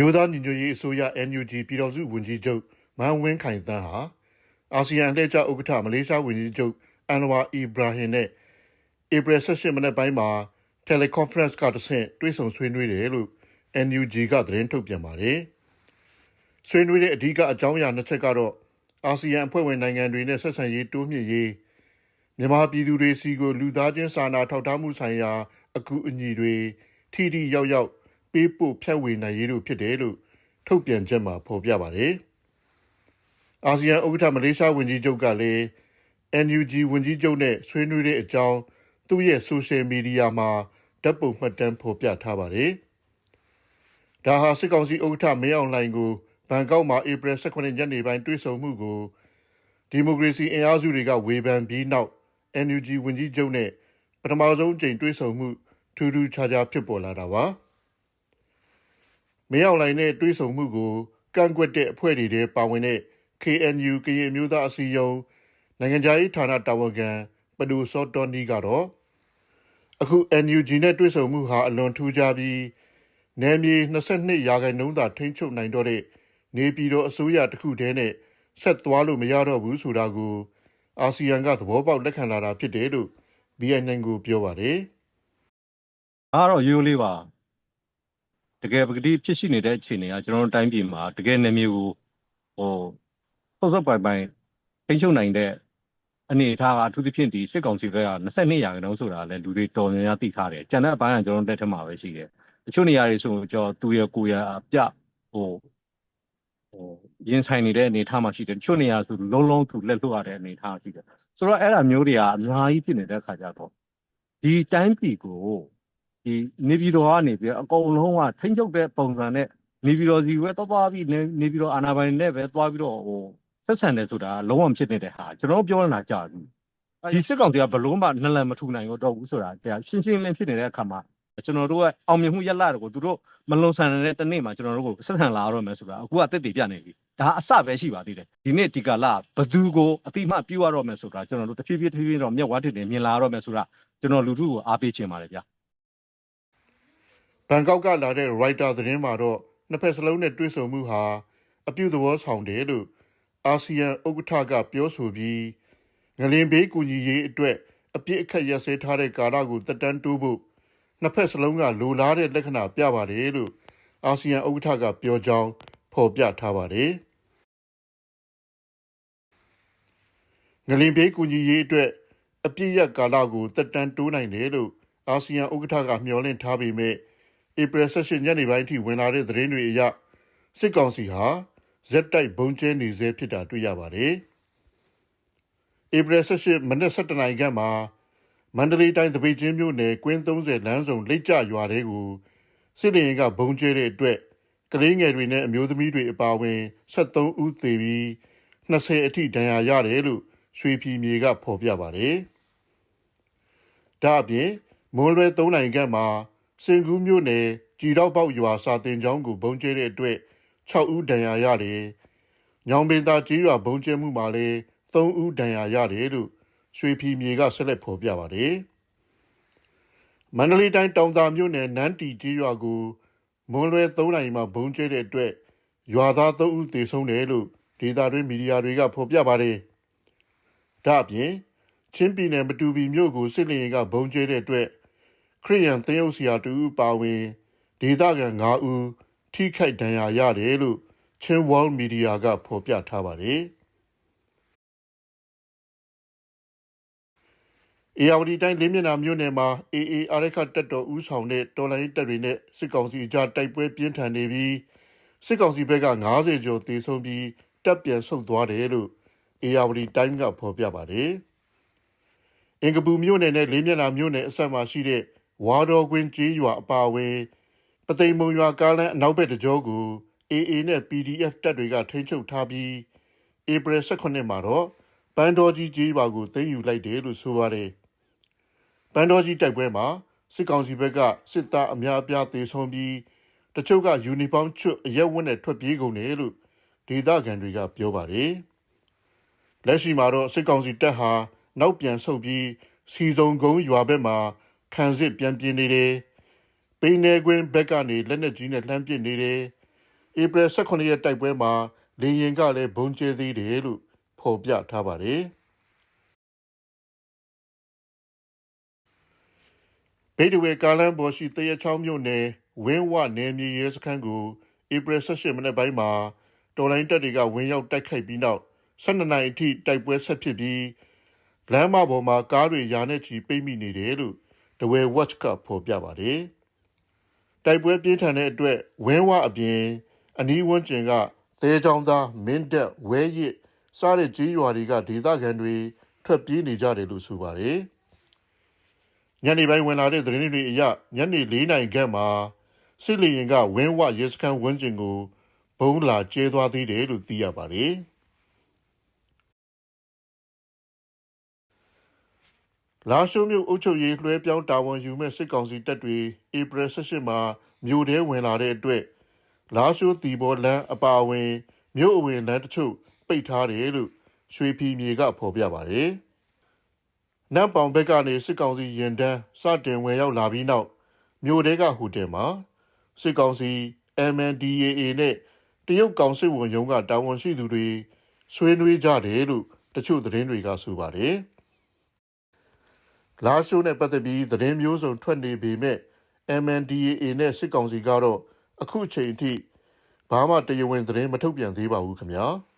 မျိုးသားညီညွတ်ရေးအစိုးရ NUG ပြည်တော်စုဝန်ကြီးချုပ်မန်ဝင်းခိုင်သန်းဟာအာဆီယံအလှည့်ကျဥက္ကဋ္ဌမလေးရှားဝန်ကြီးချုပ်အန်ဝါအီဘရာဟင်နဲ့ဧပြီ18မနေ့ပိုင်းမှာ teleconference ကတဆင့်တွေ့ဆုံဆွေးနွေးတယ်လို့ NUG ကသတင်းထုတ်ပြန်ပါတယ်။ဆွေးနွေးတဲ့အဓိကအကြောင်းအရာနှစ်ချက်ကတော့အာဆီယံအဖွဲ့ဝင်နိုင်ငံတွေနဲ့ဆက်ဆံရေးတိုးမြှင့်ရေးမြန်မာပြည်သူတွေစီကိုလူသားချင်းစာနာထောက်ထားမှုဆိုင်ရာ အကူအညီတွေထိထိရောက်ရောက် ပေးပို့ဖြန့်ဝေနိုင်ရေးတို့ဖြစ်တယ်လို့ထုတ်ပြန်ချက်မှာဖော်ပြပါတယ်။အာဆီယံဥက္ကဋ္ဌမလေးရှားဝန်ကြီးချုပ်ကလည်း NUG ဝန်ကြီးချုပ်နဲ့ဆွေးနွေးတဲ့အကြောင်းသူ့ရဲ့ဆိုရှယ်မီဒီယာမှာဓာတ်ပုံမှတ်တမ်းဖော်ပြထားပါတယ်။ဒါဟာစစ်ကောင်စီဥက္ကဋ္ဌမင်းအောင်လှိုင်ကိုဘန်ကောက်မှာဧပြီ18ရက်နေ့ပိုင်းတွေ့ဆုံမှုကိုဒီမိုကရေစီအင်အားစုတွေကဝေဖန်ပြီးနောက် NUG ဝန်ကြီးချုပ်နဲ့ပထမဆုံးအကြိမ်တွေ့ဆုံမှုထူးထူးခြားခြားဖြစ်ပေါ်လာတာပါ မင်းအောင်လှိုင်နဲ့တွေ့ဆုံမှုကိုကန့်ကွက်တဲ့အဖွဲ့တွေထဲပါဝင်တဲ့ KNU ကရင်မျိုးသားအစည်းအရုံးနိုင်ငံခြားရေးဌာနတာဝန်ခံပဒူစောတော်နီကတော့အခု NUG နဲ့တွေ့ဆုံမှုဟာအလွန်ထူးခြားပြီးနယ်မြေ22ရာခိုင်နှုန်းသာထိန်းချုပ်နိုင်တော့တဲ့နေပြည်တော်အစိုးရတစ်ခုတည်းနဲ့ဆက်သွားလို့မရတော့ဘူးဆိုတာကိုအာဆီယံကသဘောပေါက်လက်ခံလာတာဖြစ်တယ်လို့ BNN ကိုပြောပါတယ်အားတော့ရိုးရိုးလေးပါ တကယ်ပကတိဖြစ်ရှိနေတဲ့အခြေအနေကကျွန်တော်တို့တိုင်းပြည်မှာတကယ်နေမျိုးကိုဟိုစောစောပိုင်ပိုင်ထိန်းချုပ်နိုင်တဲ့အနေအထားကအထူးသဖြင့်ဒီစစ်ကောင်စီဘက်က22ရာခိုင်နှုန်းဆိုတာလည်းလူတွေတော်များများသိထားတယ်။ကျန်တဲ့အပိုင်းကကျွန်တော်တို့တက်ထက်မှာပဲရှိတယ်။တချို့နေရာတွေဆိုကျွန်တော်သူရကိုရအပြဟိုဟိုရင်ဆိုင်နေတဲ့အနေအထားမှာရှိတယ်။တချို့နေရာဆိုလုံးလုံးသူလက်လွတ်ရတဲ့အနေအထားရှိတယ်။ဆိုတော့အဲ့ဒါမျိုးတွေကအများကြီးဖြစ်နေတဲ့အခါကျတော့ဒီတိုင်းပြည်ကို ဒီနေပြည်တော်ကနေပြီးအကုန်လုံးကထိမ့်ချုပ်တဲ့ပုံစံနဲ့နေပြည်တော်စီပဲသွားသွားပြီးနေနေပြည်တော်အာဏာပိုင်နဲ့ပဲသွားပြီးတော့ဟိုဆက်ဆံတယ်ဆိုတာလုံးဝမဖြစ်နေတဲ့ဟာကျွန်တော်ပြောနေတာကြာပြီဒီစစ်ကောင်စီကဘလုံးမှနလန်မထူနိုင်တော့ဘူးဆိုတာကြာရှင်းရှင်းလင်းဖြစ်နေတဲ့အခါမှာကျွန်တော်တို့ကအောင်မြင်မှုရလာတယ်ကိုသူတို့မလုံဆန်တဲ့တနေ့မှာကျွန်တော်တို့ကိုဆက်ဆံလာရတော့မယ်ဆိုတာအခုကတက်တည်ပြနေပြီဒါအစပဲရှိပါသေးတယ်ဒီနေ့ဒီကလာဘသူကိုအတိမပြုရတော့မယ်ဆိုတာကျွန်တော်တို့တဖြည်းဖြည်းတဖြည်းဖြည်းတော့မျက်ဝါးထစ်တယ်မြင်လာရတော့မယ်ဆိုတာကျွန်တော်လူထုကိုအားပေးချင်ပါတယ်ဗျာ ဘန်ကောက်ကလာတဲ့ writer သတင်းမှာတော့နှစ်ဖက်စလုံးနဲ့တွေ့ဆုံမှုဟာအပြုသဘောဆောင်တယ်လို့အာဆီယံဥက္ကဋ္ဌကပြောဆိုပြီးငလင်ဘေးကူညီရေးအတွက်အပြစ်အခက်ရစဲထားတဲ့ကာလကိုတက်တန်းတိုးဖို့နှစ်ဖက်စလုံးကလိုလားတဲ့လက္ခဏာပြပါတယ်လို့အာဆီယံဥက္ကဋ္ဌကပြောကြောင်းဖော်ပြထားပါတယ်ငလင်ဘေးကူညီရေးအတွက်အပြစ်ရကာလကိုတက်တန်းတိုးနိုင်တယ်လို့အာဆီယံဥက္ကဋ္ဌကမျှော်လင့်ထားပေမဲ့ ဧပြီ16ညနေပိုင်းထိဝင်လာတဲ့သတင်းတွေအရစစ်ကောင်စီဟာဇက်တိုက်ဘုံကျဲနေစေဖြစ်တာတွေ့ရပါတယ်။ဧပြီ16မနက်7:00နာရီခန့်မှာမန္တလေးတိုင်းတပိတ်ချင်းမြို့နယ်ကွင်း30လမ်းစုံလိတ်ကျရွာတဲကိုစစ်တပ်ကဘုံကျဲတဲ့အတွက်ကလေးငယ်တွေနဲ့အမျိုးသမီးတွေအပါအဝင်73ဦးသေပြီး20အထိဒဏ်ရာရတယ်လို့ရွှေပြည်မြေကဖော်ပြပါတယ်။ဒါအပြင်မွန်လွဲ3နိုင်ခန့်မှာ စင်ကူးမြို့နယ်ကြည်တော့ပေါက်ရွာစာတင်ကျောင်းကိုဘုံကျဲတဲ့အတွက်6ဦးဒဏ်ရာရတယ်။ညောင်ပင်သာကြီးရွာဘုံကျဲမှုမှာလည်း3ဦးဒဏ်ရာရတယ်လို့ရွှေပြည်မြေကဆက်လက်ဖော်ပြပါတယ်။မန္တလေးတိုင်းတောင်သာမြို့နယ်နန်းတီကြီးရွာကိုမွန်လွဲ3နိုင်မှာဘုံကျဲတဲ့အတွက်ရွာသား3ဦးသေဆုံးတယ်လို့ဒေသတွင်းမီဒီယာတွေကဖော်ပြပါတယ်။ဒါအပြင်ချင်းပြည်နယ်မတူပီမြို့ကိုစစ်လင်ကဘုံကျဲတဲ့အတွက် ခရီးရန်သင်းအုပ်ဆရာတူပါဝင်ဒေသခံ9ဦးထိခိုက်ဒဏ်ရာရတယ်လို့ချင်းဝေါလ်မီဒီယာကဖော်ပြထားပါတယ်။အေယာဝတီတိုင်းလေးမျက်နှာမြို့နယ်မှာ AA အာရခတက်တော်ဦးဆောင်တဲ့တော်လိုင်းတပ်တွေနဲ့စစ်ကောင်စီကြားတိုက်ပွဲပြင်းထန်နေပြီးစစ်ကောင်စီဘက်က90ကျော်သေဆုံးပြီးတပ်ပြန်ဆုတ်သွားတယ်လို့အေယာဝတီတိုင်းကဖော်ပြပါတယ်။အင်္ဂပူမြို့နယ်နဲ့လေးမျက်နှာမြို့နယ်အဆက်မှာရှိတဲ့ ဝါတော်ကွင်းကြီးရွာအပါအဝင်ပသိမ်မုံရွာကားလမ်းအနောက်ဘက်တကြောကို AA နဲ့ PDF တပ်တွေကထိန်းချုပ်ထားပြီးဧပြီ18မှာတော့ပန်းတော်ကြီးကြီးရွာကိုသိမ်းယူလိုက်တယ်လို့ဆိုပါတယ်။ပန်းတော်ကြီးတိုက်ပွဲမှာစစ်ကောင်စီဘက်ကစစ်သားအများအပြားသေဆုံးပြီးတချို့ကယူနီဖောင်းချွတ်အရက်ဝတ်နဲ့ထွက်ပြေးကုန်တယ်လို့ဒေသခံတွေကပြောပါတယ်။လက်ရှိမှာတော့စစ်ကောင်စီတပ်ဟာနောက်ပြန်ဆုတ်ပြီးစီစုံကုန်းရွာဘက်မှာ ခံစစ်ပြန်ပြင်းနေတယ်။ပိန်းနေကွင်းဘက်ကနေလက်နက်ကြီးနဲ့လှမ်းပစ်နေတယ်ဧပြီ18ရက်တိုက်ပွဲမှာလေရင်ကလည်းဘုံကျဲသေးတယ်လို့ဖော်ပြထားပါတယ်ဗိဒဝေကာလန်ဘော်ရှိတရချောင်းမြို့နယ်ဝင်းဝနယ်မြေရဲစခန်းကိုဧပြီ18မိနစ်ပိုင်းမှာတော်လိုင်းတပ်တွေကဝင်ရောက်တိုက်ခိုက်ပြီးနောက်12နိုင်အထိတိုက်ပွဲဆက်ဖြစ်ပြီးလမ်းမပေါ်မှာကားတွေယာနဲ့ချီပိတ်မိနေတယ်လို့ တဝဲ watch ကဖော်ပြပါတယ်တိုက်ပွဲပြင်းထန်တဲ့အတွက်ဝင်းဝအပြင် အနီးဝန်းကျင်ကသဲချောင်းသားမင်းတက်ဝဲရစ်စားတဲ့ကြီးရွာတွေကဒေသခံတွေထွက်ပြေးနေကြတယ်လို့ဆိုပါတယ်ညနေပိုင်းဝင်လာတဲ့သတင်းတွေအရညနေ၄နာရီခန့်မှာစစ်လီရင်ကဝင်းဝရဲစခန်းဝန်းကျင်ကိုဘုံလာကျဲသွားသေးတယ်လို့သိရပါတယ် လာရှိုးမြို့အုပ်ချုပ်ရေးလွှဲပြောင်းတာဝန်ယူမဲ့စစ်ကောင်စီတပ်တွေဧပြီ18မှာမြို့ထဲဝင်လာတဲ့အတွက်လာရှိုးတီဘောလန်းအပါအဝင်မြို့အဝင်လမ်းတချို့ပိတ်ထားတယ်လို့ရွှေဖီမြေကဖော်ပြပါတယ်။နမ်ပောင်ဘက်ကနေစစ်ကောင်စီရင်တန်းစတင်ဝင်ရောက်လာပြီးနောက်မြို့တဲကဟိုတယ်မှာစစ်ကောင်စီ MNDAA နဲ့တရုတ်ကောင်စစ်ဝန်ရုံးကတာဝန်ရှိသူတွေဆွေးနွေးကြတယ်လို့တချို့သတင်းတွေကဆိုပါတယ်။ လာရှိုးနဲ့ပတ်သက်ပြီးသတင်းမျိုးစုံထွက်နေပေမဲ့ MNDAA နဲ့စစ်ကောင်စီကတော့အခုချိန်အထိဘာမှတရားဝင်သတင်းမထုတ်ပြန်သေးပါဘူးခင်ဗျာ။